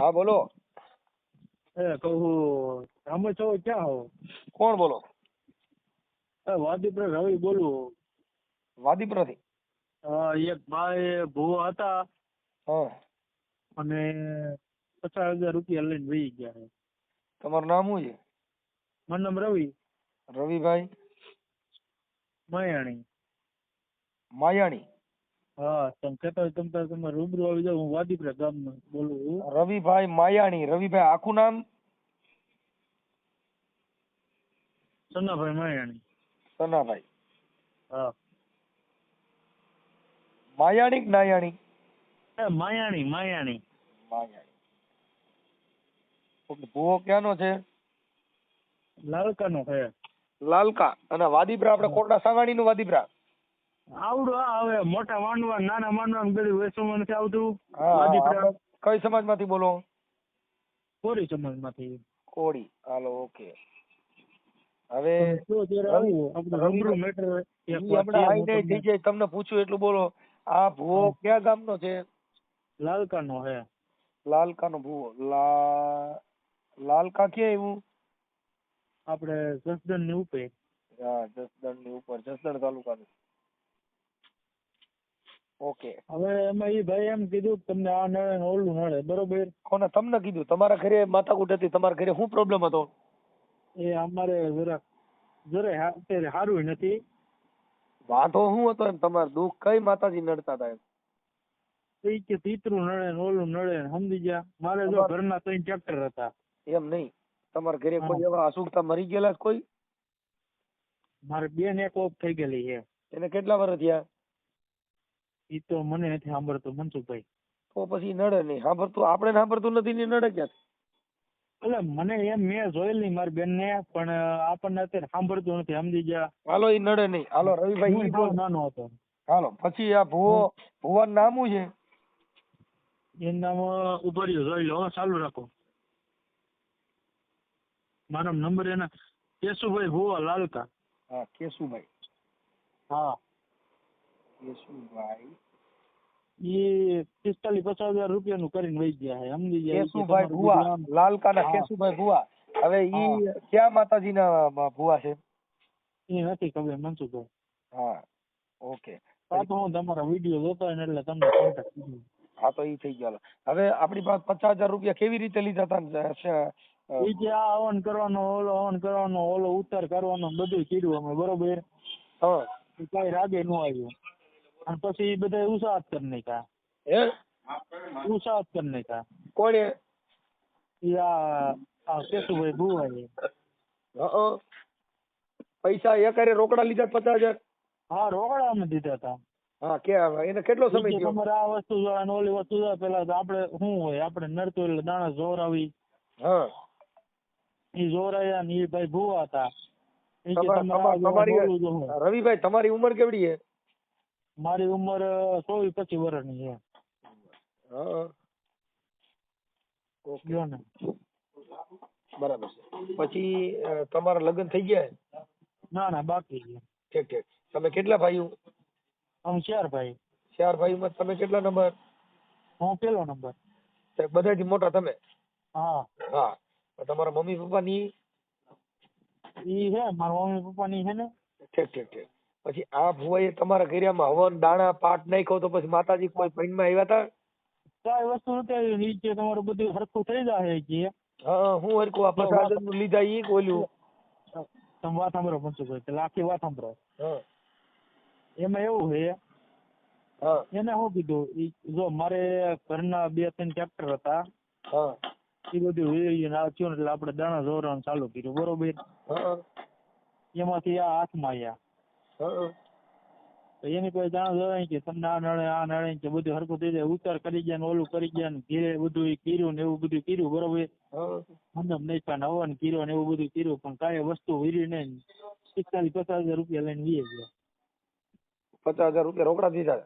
હા બોલો. એ કહું તમે છો ક્યાં હો? કોણ બોલો? એ વાદીપુર રવિ બોલું. વાદીપુરાથી? એક ભાઈ ભૂવા હતા. હા. અને પચાસ હજાર રૂપિયા લઈને વહી ગયા છે. તમારું નામ શું છે? મારું નામ રવિ. રવિભાઈ? માયાણી. માયાણી. હા હોય તમે તાર તમે રૂબરૂ આવી જાઓ હું વાદીપુરા ગામનો બોલું છું. રવિભાઈ માયાણી રવિભાઈ આખું નામ? સન્નાભાઈ માયાણી. સનાભાઈ. હા. માયાણી કે નાયાણી? એ માયાણી માયાણી. માયાણી. ભૂવો ક્યાંનો છે? લાલકાનો છે. લાલકા. અને વાદીપરા આપણે કોટડા સાંગાણી નું વાદીપરા? આવડું હવે મોટા માંડવા નાના માંડવા બધું વેચવામાં નથી આવતું. હા વાદીપુરા આપણે કઈ બોલો? કોરી સમાજમાંથી. કોરી. હાલો ઓકે. હવે તમને પૂછ્યું એટલું બોલો. આ ભૂવો ક્યાં ગામનો છે? લાલકા નો હે. લાલકા નો ભૂવો. લા લાલકા ક્યાં એવું? આપણે જસદણની ઉપર. હા જસદણની ઉપર જસદણ તાલુકાનું. ઓકે. હવે એમાં એ ભાઈ એમ કીધું કે તમને આ નળે ને ઓલું નળે બરોબર? કોને? તમને કીધું. તમારા ઘરે માથાકૂટ હતી તમારા ઘરે શું પ્રોબ્લેમ હતો? એ અમારે જરાક જરાય અત્યારે સારું નથી. વાંધો શું હતો એમ? તમારે દુઃખ કઈ માતાજી નડતા હતા એમ? ઈ કે તીતરું નળે ને ઓલું નળે ને સમજી ગયા. મારે જો ઘરના ત્રણ ટ્રેક્ટર હતા. એમ નહીં. તમારા ઘરે કોઈ એવા અસુખતા મરી ગયેલા કોઈ? મારે બેન એક ઓફ થઈ ગયેલી છે. એને કેટલા વર્ષ થયા? ઈ તો મને નથી સાંભળતો મનસુખભાઈ. તો પછી નડે નહીં. સાંભળતું આપણે સાંભળતું નથી ને નડે ક્યાં એટલે મને એમ મેં જોયેલી મારી બેન ને પણ આપણને અત્યારે સાંભળતું નથી સમજી ગયા. હાલો ઈ નડે નહીં. હાલો રવિભાઈ નાનો હતો. હાલો પછી આ ભુવો ભુવન નામું છે? એનું નામ ઊભો રહ્યો જોઈ લો ચાલુ રાખો. મારો નંબર એના કેશુભાઈ ભુવા લાલકા. હા કેશુભાઈ. હા. કેશુભાઈ? એ પિસ્તાલીસ પચાસ હજાર રૂપિયાનું કરીને વહી ગયા છે. સમજી ગયા કેશુભાઈ ભુવા લાલકાના કેશુભાઈ ભુવા. હવે ઈ ક્યાં માતાજીના ભુવા છે? એ નથી ખબર મનસુખભાઈ. હા ઓકે. આ તો હું તમારા વીડિયો જોતો હોય ને એટલે તમને કોન્ટેક્ટ હા તો ઈ થઈ ગયો. હવે આપણી પાસે પચાસ હજાર રૂપિયા કેવી રીતે લીધા હતા ઈ શ- કે આ હવન કરવાનો ઓલો હવન કરવાનો ઓલો ઉતાર કરવાનો બધું કર્યું અમે બરોબર? હા. કઈ રાગે ન આવ્યું. અને પછી બધા ઉત્સાહ કરી નાખ્યા. હે? ઉત્સાહ કરી નાખ્યા. કોણે? યા આ કેશુભાઈ ભુવા હા. પૈસા એકારે રોકડા લીધા પચાસ હજાર? હા રોકડા અમે દીધા હતા. હા કે એને કેટલો સમય થયો? તમારે આ વસ્તુ જો અને ઓલી વસ્તુ જો પેલા આપણે શું હોય? આપણે નડતું એટલે દાણા જોરાવી. હા. ઈ જોરાયા ને ઈ ભાઈ ભુવા હતા. તમારી રવિભાઈ તમારી ઉંમર કેવડી છે? મારી ઉંમર ચોવીસ પચીસ વર્ષની છે. ઓકે. ને. બરાબર છે. પછી તમારા લગ્ન થઈ ગયા? ના ના બાકી છે. ઠીક ઠીક. તમે કેટલા ભાઈઓ? આમ ચાર ભાઈ. ચાર ભાઈમાં તમે કેટલા નંબર? હું પેલો નંબર. બધા બધાથી મોટા તમે? હા. હા. તમારા મમ્મી પપ્પા ની ઈ હે મારા મમ્મી પપ્પા ની છે ને. ઠીક ઠીક ઠીક. પછી આ ભુવાએ તમારા ઘેરિયામાં હવન દાણા પાટ નાખ્યો તો પછી માતાજી કોઈ પૈણમાં આવ્યા હતા કાંઈ વસ્તુ નથી ઈ કે તમારું બધું સરખું થઈ જાય કે? હા હું હરકું આ પ્રસાદનનું લીધા ઈ ઓલું તમે વાત સાંભળો મનસુખભાઈ પેલા આખી વાત સાંભળો. એમાં એવું છે એને શું કીધું જો મારે ઘરના બે ત્રણ ટ્રેક્ટર હતા એ બધું વેરીને આ થયું એટલે આપણે દાણા જોરવાનું ચાલુ કર્યું બરોબર? એમાંથી આ હાથમાં આવ્યા હા એની પાસે જાણ જવાય કે તમને આ નળે આ નળે કે બધું હરકું થઈ જાય ઉતાર કરી ગયા ને ઓલું કરી ગયા ને ઘીરે બધું એ કર્યું ને એવું બધું કર્યું બરોબર? હંદમ નહીં પણ હવન કર્યો ને એવું બધું કર્યું પણ કાંઈ વસ્તુ વીરી નહીં પિસ્તાલીસ પચાસ હજાર રૂપિયા લઈને વીએ ગયા પચાસ હજાર રૂપિયા રોકડા દીધા?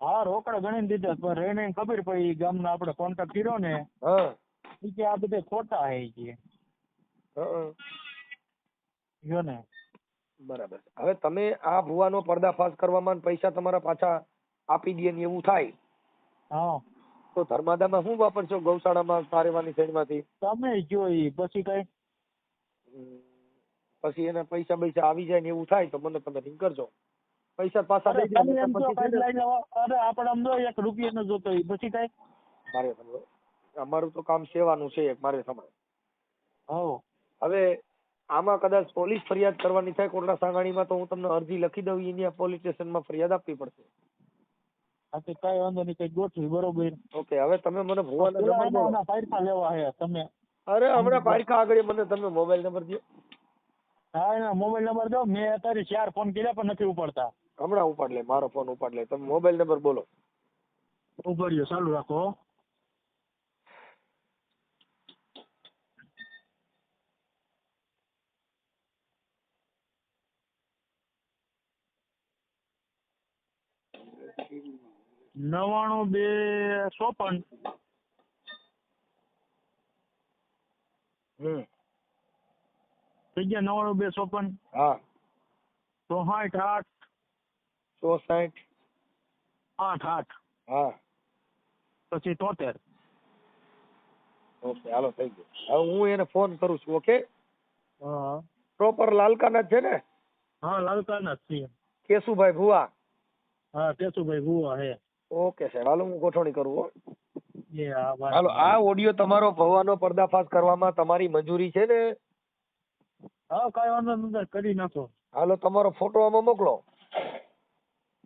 હા રોકડા ગણી દીધા પણ રહીને ખબર પડી ગામના આપણે કોન્ટેક્ટ કર્યો ને કે આ બધે ખોટા હે છે કે. જો ને. બરાબર. હવે તમે આ ભુવાનો પર્દાફાશ કરવામાં ને પૈસા તમારા પાછા આપી દે ને એવું થાય. હા. તો ધર્માદામાં શું વાપરશો? ગૌશાળામાં સારેવાની સાઈડમાંથી તમે જો ઈ પછી કઈ? પછી એના પૈસા પૈસા આવી જાય ને એવું થાય તો મને તમે રિંગ કરજો. પૈસા પાછા દઈ દો તમે એમ નહીંતર કહો પછી કાંઈ છે ને- લઈ જાઓ. અરે આપણે આમ જો એક રૂપિયા નો જોતો ઈ પછી કઈ? મારે અમારું તો કામ સેવાનું છે એક મારે સમય હો હવે આમાં કદાચ પોલીસ ફરિયાદ કરવાની થાય કોટડા સાંગાણીમાં તો હું તમને અરજી લખી દઉં અહીંયા પોલીસ સ્ટેશનમાં ફરિયાદ આપવી પડશે. હા તો કઈ વાંધો નહીં કઈ ગોઠવી બરોબર. ઓકે હવે તમે મને ભુવાના નંબર પૈસા લેવા હે તમે. અરે હમણાં પારખા આગળ મને તમે મોબાઈલ નંબર દો હા એના મોબાઈલ નંબર દો. મેં અત્યારે ચાર ફોન કર્યા પણ નથી ઉપાડતા. હમણાં ઉપાડ લે મારો ફોન ઉપાડ લે. તમે મોબાઈલ નંબર બોલો. ઉપાડ્યો ચાલુ રાખો નવાણું બે ચોપન થઈ ગયા નવાણું બે ચોપન હા. ચોસાઠ આઠ. ચોસઠ આઠ આઠ. હા. પછી તોતેર. ઓકે હાલો થઈ ગયું. હવે હું એને ફોન કરું છું ઓકે? હા. પ્રોપર લાલકાના છે ને? હા લાલકાના જ છીએ. કેશુભાઈ ભુવા. હા કેશુભાઈ ભુવા હે. ઓકે સાહેબ હાલો હું ગોઠવણી કરું હો. હાલો આ ઓડિયો તમારો ભવાનો પર્દાફાશ કરવામાં તમારી મંજૂરી છે ને? હા કાંઈ વાંધો નથી કરી નાખો. હાલો તમારો ફોટો આમાં મોકલો.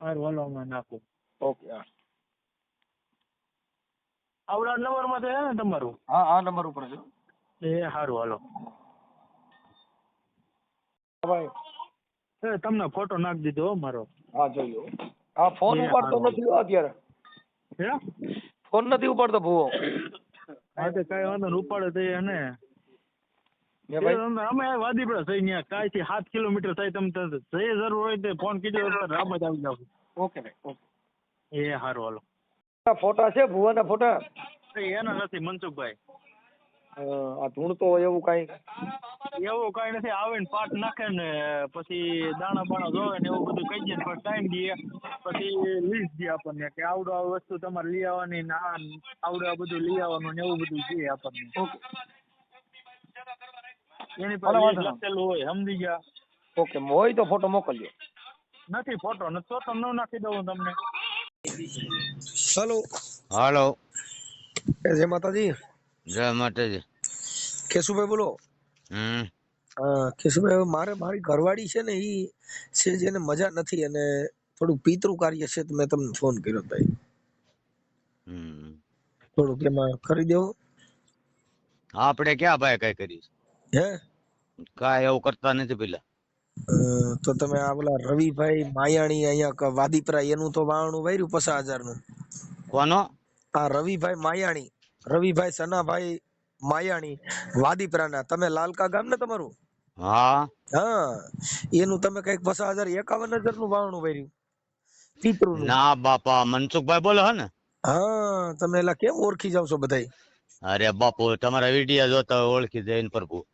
હારું હાલો અમે નાખો. ઓકે હા. આવડા નંબરમાં છે ને તમારું? હા આ નંબર ઉપર છે. એ સારું હાલો. ભાઈ. તમને ફોટો નાખી દીધો મારો. હા જોયો હા ફોન ઉપાડતો નથી અત્યારે. હે? ફોન નથી ઉપાડતો ભૂવો. હા તો કાંઈ વાંધો ઉપાડે તો એ ને ને ભાઈ. એ અમે- અમે વાદીપડા થઈ કાંઈ થી સાત કિલોમીટર થાય તમે જે જરૂર હોય તે ફોન કીધો રામ જ આવી જાવ. ઓકે ભાઈ ઓકે. એ સારું હાલો. આ ફોટા છે ભુવાના ફોટા? એના નથી મનસુખભાઈ. આ ધૂણતો હોય એવું કાંઈ? એવું કાંઈ નથી. આવે ને પાટ નાખે ને પછી દાણા બાણા જોવે ને એવું બધું કહી દે પછી ટાઈમ દે પછી લિસ્ટ દે આપણને કે આવડો આ વસ્તુ તમારે લઈ આવવાની ને આ આવડો આ બધું લઈ આવવાનું ને એવું બધું દે આપણને. એની પર. લખેલું હોય સમજી ગયા. ઓકે હોય તો ફોટો મોકલજો. નથી ફોટો નથી તો તમને નાખી દઉં તમને. હેલો. હાલો. જય માતાજી. જય માતાજી કેશુભાઈ બોલો. હમ. હા કેશુભાઈ મારે મારી ઘરવાળી છે ને ઈ છે જેને મજા નથી અને થોડું પિતૃ કાર્ય છે તો મેં તમને ફોન કર્યો ભાઈ. હમ. થોડુંક એમાં કરી દેવો. આપણે ક્યાં ભાઈ કઈ કરીશ હે? કાંઈ એવું કરતા નથી પેલા. તો તમે આ પેલા રવિભાઈ માયાણી અહીંયા વાદીપરા એનું તો વાવણું વાર્યું પચાસ હજારનું કોનો? આ રવિભાઈ માયાણી. રવિભાઈ સનાભાઈ માયાણી વાદીપરાના તમે લાલકા ગામ ને તમારું? હા. હા. એનું તમે કંઈક પચાસ હજાર એકાવન હજારનું વાવણું ભર્યું. પિતૃનું. ના બાપા મનસુખભાઈ બોલો હે ને? હા તમે એલા કેમ ઓળખી જાવ છો બધાય? અરે બાપુ તમારા વિડિયા જોતા ઓળખી જઈને પ્રભુ.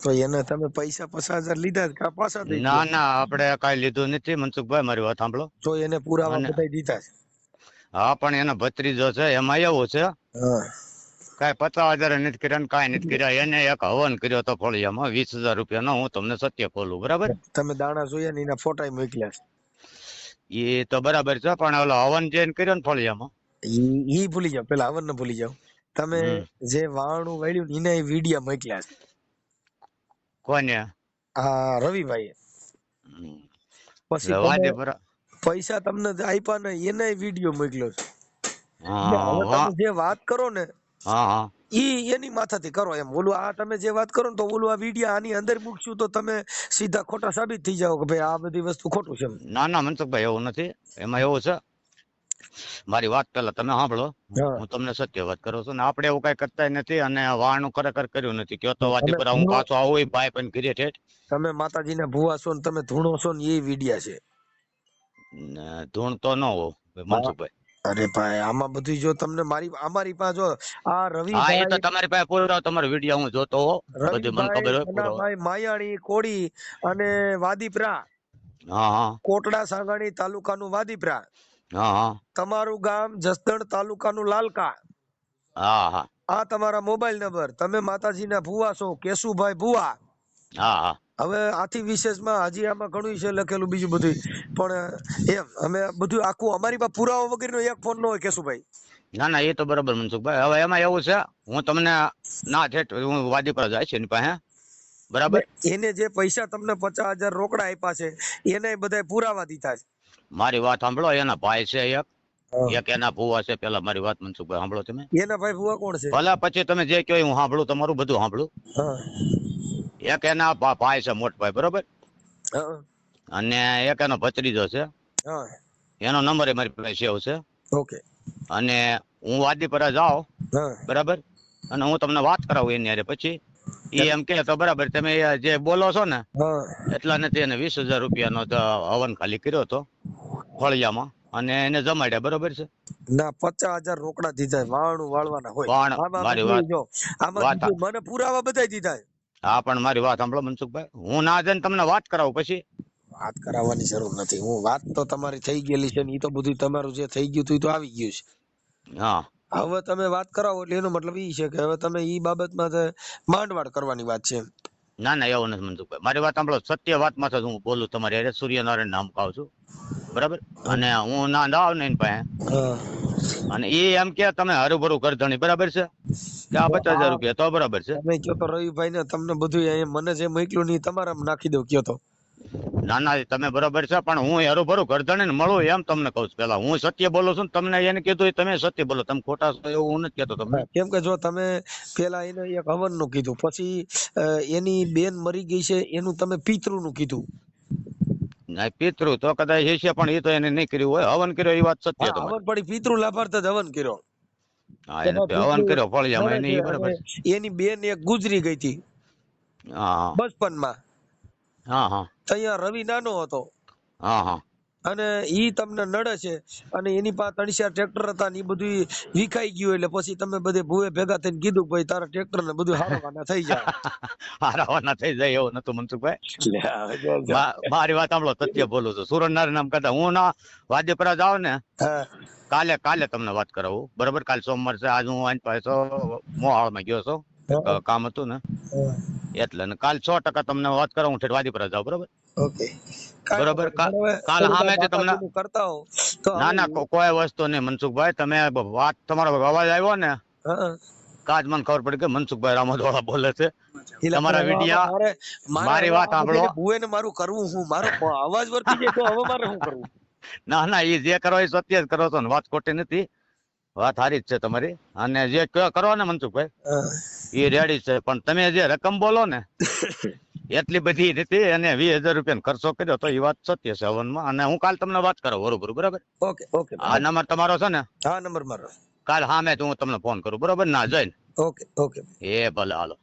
તો એને તમે પૈસા પચાસ હજાર લીધા કા પાછા દઈ ના ના આપણે કાઈ લીધું નથી મનસુખભાઈ મારી વાત સાંભળો. તો એને પુરાવા બધાય દીધા છે. હા પણ એનો ભત્રીજો છે એમાં એવું છે. કાંઈ પચાસ હજાર નથી કર્યા ને કાંઈ નથી કર્યા. એને એક હવન કર્યો તો ફળિયામાં વીસ હજાર રૂપિયાનો હું તમને સત્ય ખોલું બરાબર? તમે દાણા જોઈએ ને એના ફોટા મોકલ્યા છે. એ તો બરાબર છે પણ ઓલો હવન જે કર્યો ને ફળિયામાં ઈ ભૂલી જાવ પેલા હવન ને ભૂલી જાવ તમે જે વાણું વાળ્યું ને એના વિડિયા મોકલ્યા છે. કોને? આ રવિભાઈ પછી પૈસા તમને આપ્યા ને એને વિડિયો મોકલ્યો છે. જે વાત કરો ને હા હા. ઈ એની માથાથી કરો એમ. ઓલું આ તમે જે વાત કરો ને તો ઓલું આ વિડિયા આની અંદર મૂકશું તો તમે સીધા ખોટા સાબિત થઈ જાઓ કે ભાઈ આ બધી વસ્તુ ખોટું છે. ના ના મનસુખભાઈ એવું નથી. એમાં એવું છે મારી વાત પેલા તમે સાંભળો. હું. તમને સત્ય વાત કરું છું ને આપણે એવું કઈ કરતા નથી અને વાણું ખરેખર કર્યું નથી. કયો તો વાત પર હું પાછો આવું ભાઈ પણ ઘીરે ઠેઠ. તમે માતાજીના ભુવા છો ને તમે ધૂણો છો ને એ વિડિયા છે. ને ધૂણ તો ન હોવ મનસુખભાઈ. અરે ભાઈ આમાં બધી જો તમને મારી અમારી પાસે જો આ હા એ તો તમારી પાસે પૂરો તમારો વિડિયો હું જોતો હો. બધી મને ખબર હોય પૂરો. ભાઈ માયાણી કોડી અને વાદીપરા. હા હા. કોટડા સાંગાણી તાલુકાનું વાદીપરા. હા હા. તમારું ગામ જસદણ તાલુકાનું લાલકા. હા હા. આ તમારા મોબાઈલ નંબર. તમે માતાજીના ભુવા છો કેશુભાઈ ભુવા. હા હા. હવે આથી વિશેષમાં હજી આમાં ઘણું છે લખેલું બીજું બધું પણ એમ અમે બધું આખું અમારી પાસે પુરાવા વગરનો એક ફોન નો હોય કેશુભાઈ. ના ના એ તો બરાબર મનસુખભાઈ. હવે એમાં એવું છે હું તમને ના ઠેઠ હું વાદી પર જાય છે એની પાસે બરાબર? એને જે પૈસા તમને પચાસ હજાર રોકડા આપ્યા છે એને બધા પુરાવા દીધા છે. મારી વાત સાંભળો એના ભાઈ છે એક. એક એના ભુવા છે પેલા મારી વાત મનસુખભાઈ સાંભળો તમે. એના ભાઈ ભુવા કોણ છે? ભલા પછી તમે જે કહો હું સાંભળું તમારું બધું સાંભળું. એક એના ભાઈ છે મોટભાઈ બરોબર? અને એક એનો ભત્રીજો છે. એનો નંબર મારી પાસે સેવ છે. ઓકે. અને હું વાદીપરા જાઉં બરાબર? અને હું તમને વાત કરાવું એની હારે પછી. એ એમ કે તો બરાબર તમે જે બોલો છો ને એટલા નથી એને વીસ હજાર રૂપિયાનો હવન ખાલી કર્યો હતો ફળિયામાં. અને એને જમાડ્યા બરોબર છે? ના પચાસ હજાર રોકડા દીધા વાળું વાળવાના હોય. મને પુરાવા બધાય દીધા. હા પણ મારી વાત સાંભળો મનસુખભાઈ. હું ના જઈને તમને વાત કરાવું પછી. વાત કરાવવાની જરૂર નથી. હું વાત તો તમારી થઈ ગયેલી છે ને એ તો બધું તમારું જે થઈ ગયું હતું તો આવી ગયું છે. હા. હવે તમે વાત કરાવો એટલે એનો મતલબ એ છે કે હવે તમે ઈ બાબતમાં માંડવાડ કરવાની વાત છે. ના ના એવું નથી મનસુખભાઈ. મારી વાત સાંભળો સત્ય વાતમાં માં હું બોલું તમારી સૂર્યનારાયણ નામ કહું છું. બરાબર? અને હું ના ના આવ ને પાસે. અને એ એમ કે તમે હરુભરું કરધણી બરાબર છે? કે આ પચાસ હજાર રૂપિયા તો બરાબર છે? તમે કયો તો રવિભાઈ ને તમને બધું મને જે મોકલ્યું નહીં તમારામાં નાખી દઉં કયો તો. ના ના તમે બરાબર છે પણ હું હરુભરું કરધણી ને મળું એમ તમને કહું છું પેલા હું સત્ય બોલું છું તમને એને કીધું તમે સત્ય બોલો. તમે ખોટા છો એવું હું નથી કહેતો તમને. કેમ કે જો તમે પેલા એને એક હવનનું કીધું પછી એની બેન મરી ગઈ છે એનું તમે પિતૃ નું કીધું. પિતૃ તો કદાચ હશે પણ એ તો એને નહીં કર્યું હોય. હવન કર્યો એ વાત સત્ય તો હવન પડી પિતૃ લાભાર્થ જ હવન કર્યો. હા એને હવન કર્યો ફળિયામાં એની બરાબર. એની બેન એક ગુજરી ગઈ હતી. હા બચપનમાં. હા હા. અહીંયા રવિ નાનો હતો. હા હા. અને ઈ તમને નડે છે. અને એની પાસે ત્રણ ચાર ટ્રેક્ટર હતા ને ઈ બધું વિખાઈ ગયું એટલે પછી તમે બધે ભૂએ ભેગા થઈને કીધું કે ભાઈ તારા ટ્રેક્ટર ને બધું હારવાના થઈ જાય. હારાવાના થઈ જાય એવું નતું મનસુખભાઈ. મા- મારી વાત સાંભળો સત્ય બોલું છું. સુરનારાયણ નામ કરતા હું ના વાદ્યપરા જાઉં ને કાલે કાલે તમને વાત કરાવું. બરોબર કાલે સોમવાર છે આજ હું આની પાસે મોહાળ મોહાળમાં ગયો છો. કામ હતું ને. એટલે ને કાલ સો ટકા તમને વાત કરાવું ઠેઠ વાદીપરા જાઉં બરોબર? ઓકે. બરોબર, કાલ થોડુંક સામેથી તમને- કરતા હો તો ના ના કોઈ વસ્તુ નહીં મનસુખભાઈ તમે વાત તમારો અવાજ આવ્યો ને હા. કાજ મને ખબર પડી કે મનસુખભાઈ રામોદવાળા બોલે છે. તમારા વિડિયા- મારે- વાત સાંભળો. બધાને ભૂવેને મારું કરવું હું? મારો અવાજ વર્તી જાય તો હવે મારે શું કરવું? ના ના એ જે કરો એ સત્ય જ કરો છો ને વાત ખોટી નથી. વાત સારી જ છે તમારી. અને જે કરો ને મનસુખભાઈ એ રેડી છે. પણ તમે જે રકમ બોલો ને એટલી બધી રીતે અને વીસ હજાર રૂપિયા ખર્ચો કર્યો તો એ વાત સત્ય છે હવનમાં. અને હું કાલ તમને વાત કરું બરોબર બરાબર? ઓકે ઓકે આ નંબર તમારો છે ને? હા નંબર મારો. કાલ સામે હું તમને ફોન કરું બરોબર? ના જઈને. Okay okay. એ ભલે હાલો.